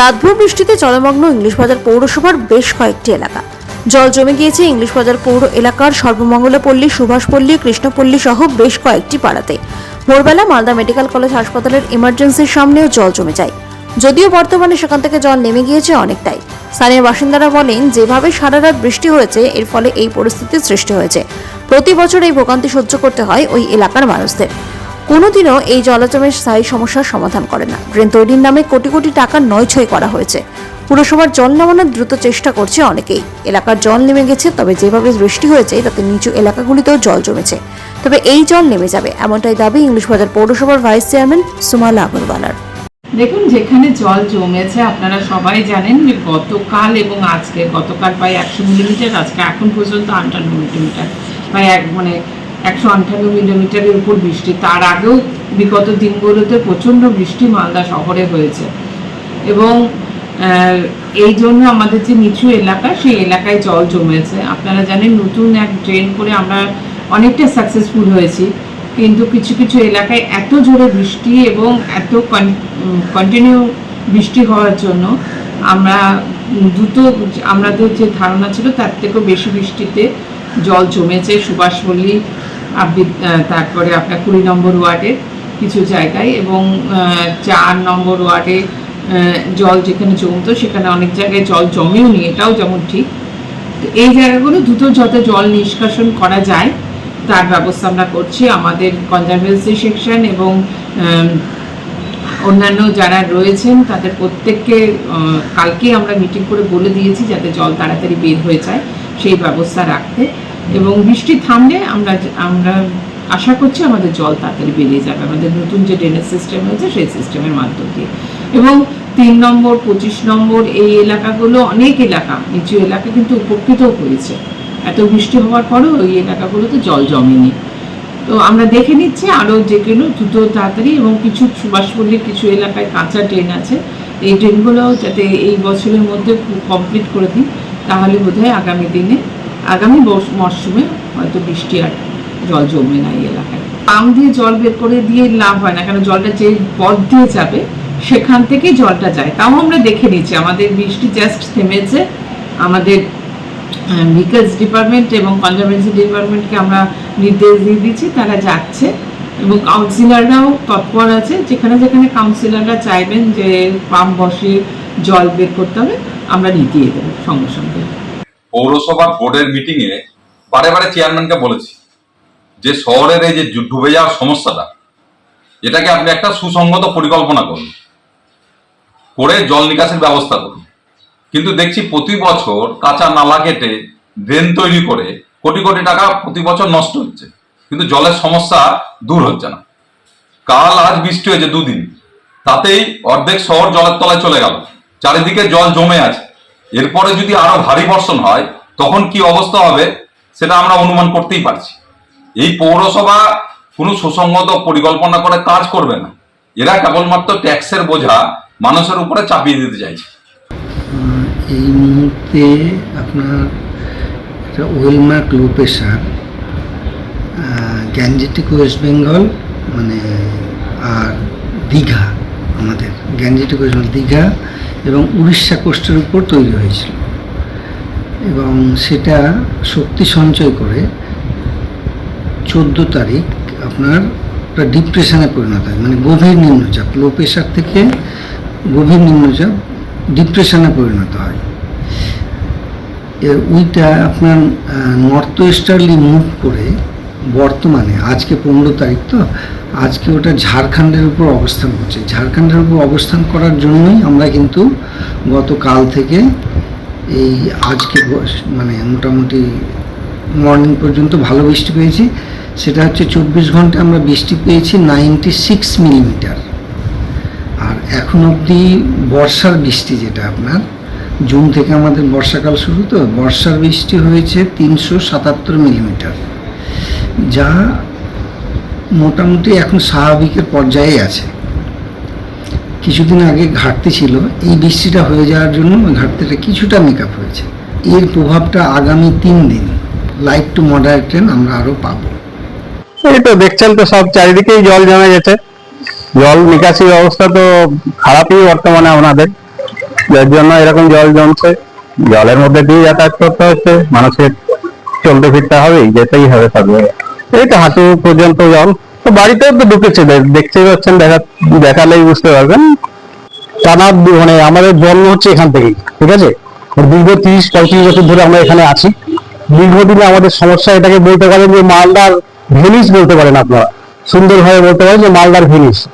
রাতভর বৃষ্টিতে জলমগ্ন ইংলিশ বাজার পৌরসভার বেশ কয়েকটি এলাকা। জল জমে গিয়েছে ইংলিশ বাজার পৌর এলাকার সর্বমঙ্গলপল্লী, সুভাষপল্লী, কৃষ্ণপল্লী সহ বেশ কয়েকটি পাড়াতে। ভোরবেলা মালদা মেডিকেল কলেজ হাসপাতালের ইমার্জেন্সির সামনেও জল জমে যায়। যদিও বর্তমানে সেখান থেকে জল নেমে গিয়েছে অনেকটাই। স্থানীয় বাসিন্দারা বলেন, যেভাবে সারা রাত বৃষ্টি হয়েছে, এর ফলে এই পরিস্থিতির সৃষ্টি হয়েছে। প্রতি বছর এই ভোগান্তি সহ্য করতে হয় ওই এলাকার মানুষদের। কোনোদিনও এই জলজমের স্থায়ী সমস্যার সমাধান করে না। ড্রেন তৈরির নামে কোটি কোটি টাকা নয়ছয় করা হয়েছে। পুরসভার জল নামানোর দ্রুত চেষ্টা করছে অনেকেই। এলাকার জল নেমে গেছে, তবে যেভাবে বৃষ্টি হয়েছে, তাতে নিচু এলাকাগুলিতেও জল জমেছে। তবে এই জল নেমে যাবে, এমনটাই দাবি ইংলিশ বাজার পৌরসভার ভাইস চেয়ারম্যান সুমালা আগরওয়ালার। দেখুন, যেখানে জল জমেছে, আপনারা সবাই জানেন যে গতকাল এবং আজকে, গতকাল প্রায় একশো মিলিমিটার, আজকে এখন পর্যন্ত আটান্ন মিলিমিটার, প্রায় এক মানে একশো আটান্ন মিলিমিটারের উপর বৃষ্টি। তার আগেও বিগত দিনগুলোতে প্রচণ্ড বৃষ্টি মালদা শহরে হয়েছে। এবং এই জন্য আমাদের যে নিচু এলাকা, সেই এলাকায় জল জমেছে। আপনারা জানেন, নতুন এক ড্রেন করে আমরা অনেকটা সাকসেসফুল হয়েছি। কিন্তু কিছু কিছু এলাকায় এত জোরে বৃষ্টি এবং এত কন্টিনিউ বৃষ্টি হওয়ার জন্য আমরা দ্রুত আমাদের যে ধারণা ছিল, তার থেকেও বেশি বৃষ্টিতে জল জমেছে। সুভাষপল্লী আবৃত- তারপরে আপনার কুড়ি নম্বর ওয়ার্ডের কিছু জায়গায় এবং চার নম্বর ওয়ার্ডে জল যেখানে জমতো সেখানে অনেক জায়গায় জল জমেও নি, এটাও যেমন ঠিক। তো এই জায়গাগুলো দ্রুত যাতে জল নিষ্কাশন করা যায়, তার ব্যবস্থা আমরা করছি। আমাদের কনজারভেন্সি সেকশন এবং অন্যান্য যারা রয়েছেন, তাদের প্রত্যেককে কালকে আমরা মিটিং করে বলে দিয়েছি যাতে জল তাড়াতাড়ি বের হয়ে যায়, সেই ব্যবস্থা রাখতে। এবং বৃষ্টি থামলে আমরা আমরা আশা করছি আমাদের জল তাড়াতাড়ি বেরিয়ে যাবে। আমাদের নতুন যে ড্রেনেজ সিস্টেম হয়েছে সেই সিস্টেমের মাধ্যম দিয়ে। এবং তিন নম্বর, পঁচিশ নম্বর এই এলাকাগুলো, অনেক এলাকা, নিচু এলাকা কিন্তু উপকৃতও হয়েছে। এত বৃষ্টি হওয়ার পরেও ওই এলাকাগুলোতে জল জমেনি। তো আমরা দেখে নিচ্ছি আরও যেগুলো দ্রুত তাড়াতাড়ি এবং কিছু সুভাষপল্লীর কিছু এলাকায় কাঁচা ট্রেন আছে। এই ট্রেনগুলো যাতে এই বছরের মধ্যে কমপ্লিট করে দিই তাহলে বোধহয় আগামী দিনে আগামী মরশুমে হয়তো বৃষ্টি আর জল জমবে না এই এলাকায়। পাম্প দিয়ে জল বের করে দিয়ে লাভ হয় না, কেন জলটা যে পথ দিয়ে যাবে, সেখান থেকে জলটা যায়। তাও আমরা দেখে নিচ্ছি, আমাদের বৃষ্টি জাস্ট থেমেছে। আমাদের ভিকাস ডিপার্টমেন্ট এবং কনজারভেন্সি ডিপার্টমেন্টকে আমরা নির্দেশ দিয়ে দিচ্ছি, তারা যাচ্ছে। এবং কাউন্সিলররাও তৎপর আছে, যেখানে যেখানে কাউন্সিলররা চাইবেন যে পাম্প বসিয়ে জল বের করতে হবে, আমরা নিতিয়ে দেবো সঙ্গে সঙ্গে। পৌরসভার বোর্ডের মিটিং এ বারে বারে চেয়ারম্যানকে বলেছি যে শহরের এই যে ডুবে যাওয়ার সমস্যাটা, এটাকে আপনি একটা সুসংগত পরিকল্পনা করুন। করে জল নিকাশের ব্যবস্থা করুন। কিন্তু দেখছি প্রতি বছর কাঁচা নালা কেটে ড্রেন তৈরি করে কোটি কোটি টাকা প্রতি বছর নষ্ট হচ্ছে। কিন্তু জলের সমস্যা দূর হচ্ছে না। কাল আজ বৃষ্টি হয়েছে দুদিন। তাতেই অর্ধেক শহর জলের তলায় চলে গেল। চারিদিকে জল জমে আছে। এরপরে যদি আরও ভারী বর্ষণ হয়, তখন কি অবস্থা হবে সেটা আমরা অনুমান করতেই পারছি। এই পৌরসভা কোনো সুসংগত পরিকল্পনা করে কাজ করবে না। এরা কেবলমাত্র ট্যাক্সের বোঝা মানুষের উপরে চাপিয়ে দিতে চাইছে। এই মুহূর্তে আপনার well marked low Gangetic West Bengal মানে আর দীঘা, আমাদের গ্যাঞ্জেটিক ওয়েস্ট বেঙ্গল, দীঘা এবং উড়িষ্যা কোস্টের উপর তৈরি হয়েছিল। এবং সেটা শক্তি সঞ্চয় করে চোদ্দ তারিখ আপনার ডিপ্রেশনে পরিণত হয়। মানে গভীর নিম্নচাপ লো প্রেশার থেকে গভীর নিম্নচাপ ডিপ্রেশনে পরিণত হয়। ওইটা আপনার নর্থ ওয়েস্টার্লি মুভ করে বর্তমানে, আজকে পনেরো তারিখ তো, আজকে ওটা ঝাড়খণ্ডের উপর অবস্থান করছে। ঝাড়খণ্ডের উপর অবস্থান করার জন্যই আমরা কিন্তু গতকাল থেকে এই আজকে মানে মোটামুটি মর্নিং পর্যন্ত ভালো বৃষ্টি পেয়েছি। সেটা হচ্ছে চব্বিশ ঘণ্টা আমরা বৃষ্টি পেয়েছি নাইনটি সিক্স মিলিমিটার। আর এখন অবধি বর্ষার বৃষ্টি যেটা আপনার, জুন থেকে আমাদের বর্ষাকাল শুরু তো, বর্ষার বৃষ্টি হয়েছে তিনশো সাতাত্তর মিলিমিটার। যা মোটামুটি এখন স্বাভাবিকের পর্যায়ে আছে। কিছুদিন আগে ঘাটতি ছিল, এই বৃষ্টিটা হয়ে যাওয়ার জন্য ঘাটতিটা কিছুটা মেকআপ হয়েছে। এর প্রভাবটা আগামী তিন দিন, লাইট টু মডারেট ট্রেন আমরা আরও পাবো। এই তো দেখছেন তো সব চারিদিকেই জল জমে গেছে। জল নিকাশি ব্যবস্থা তো খারাপই বর্তমানে আপনাদের যার জন্য এরকম জল জমছে। জলের মধ্যে দিয়ে যাতায়াত করতে হচ্ছে, মানুষের চলতে ফিরতে হবেই, যেতেই হবে সব জায়গায়। এই তো হাঁটু পর্যন্ত জল তো বাড়িতেও তো ঢুকেছে, দে- দেখতেই পাচ্ছেন, দেখা দেখালেই বুঝতে পারবেন। টানা মানে আমাদের জন্ম হচ্ছে এখান থেকেই, ঠিক আছে? দীর্ঘ তিরিশ, পঁয়ত্রিশ বছর ধরে আমরা এখানে আছি। দীর্ঘদিনে আমাদের সমস্যা এটাকে বলতে পারেন যে মালদার ভেনিস বলতে পারেন আপনারা। সুন্দরভাবে বলতে পারেন যে মালদার ভেনিস,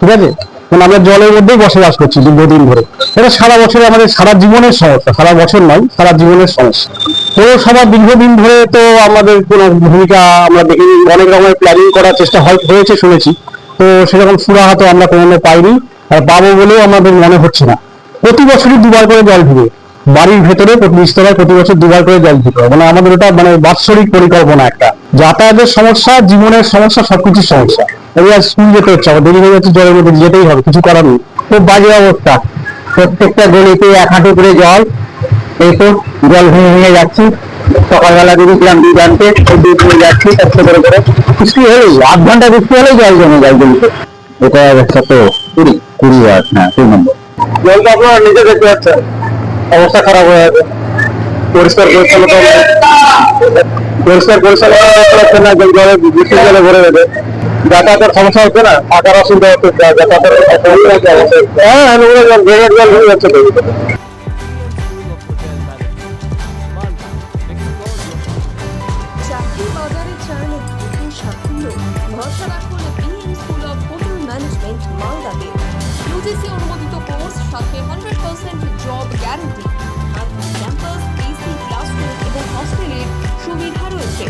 ঠিক আছে? মানে আমরা জলের মধ্যেই বসবাস করছি দীর্ঘদিন ধরে। এটা সারা বছরে আমাদের সারা জীবনের সমস্যা, সারা বছর নয়, সারা জীবনের সমস্যা। পৌরসভা দীর্ঘদিন ধরে তো আমাদের কোনো ভূমিকা আমরা দেখিনি। অনেক রকমের প্ল্যানিং করার চেষ্টা হয়, হয়েছে, শুনেছি। তো সেরকম সুরাহা তো আমরা কোনো পাইনি। আর পাবো বলেও আমাদের মনে হচ্ছে না। প্রতি বছরই দুবার করে জল ঢুকে বাড়ির ভেতরে স্তলায় প্রতি বছর দুবার করে জল ঢুকে মানে আমাদের ওটা মানে বাৎসরিক পরিকল্পনা একটা। যাতায়াতের সমস্যা, জীবনের সমস্যা, সবকিছুর সমস্যা। এবার স্কুল যেতে হচ্ছে আমার দেরি হয়ে যাচ্ছে, জলের মধ্যে যেতেই হবে, কিছু করার নেই। খুব বাজে অবস্থা। প্রত্যেকটা গলিতে এক হাঁটু করে জল এই তো জল ভেঙে ভেঙে যাচ্ছি। সকালবেলা বেরিয়েছিলাম দুই ঘন্টে দুধ নিয়ে যাচ্ছি কষ্ট করে করে। বৃষ্টি হলেই, আধ ঘণ্টা বৃষ্টি হলেই জল জমে যায় গলিতে এটা একটা তো কুড়ি কুড়ি ওয়াট হ্যাঁ দুই নম্বর। জলটা আপনারা নিজে দেখতে পাচ্ছেন। অবস্থা খারাপ হয়ে যাবে পরিষ্কার পরিচ্ছন্নতা পরিষ্কার পরিচ্ছন্নতা দেখতে পাচ্ছেন না যে জলে বৃষ্টির জলে ভরে যাবে যাতায়াতের সমস্যা হচ্ছে না? থাকার অসুবিধা হচ্ছে, যাতায়াতের সমস্যা হ্যাঁ জল জল হয়ে যাচ্ছে ইউজিসি অনুমোদিত কোর্স সাথে hundred percent job guarantee campus AC classroom এবং হস্টেলের সুবিধা রয়েছে।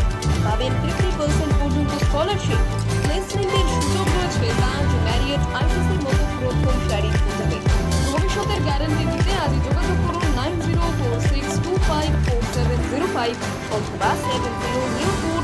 পাবেন ফিফটি পার্সেন্ট পর্যন্ত স্কলারশিপ প্লেসমেন্টের সুযোগ রয়েছে লাঞ্চ ম্যারিয়েট আইটিসির মতো প্রথম শারীর হোটেলে ভবিষ্যতের গ্যারান্টি দিতে আজই যোগাযোগ করুন nine zero four six two five four seven zero five অথবা সেভেন জিরো জিরো ফোর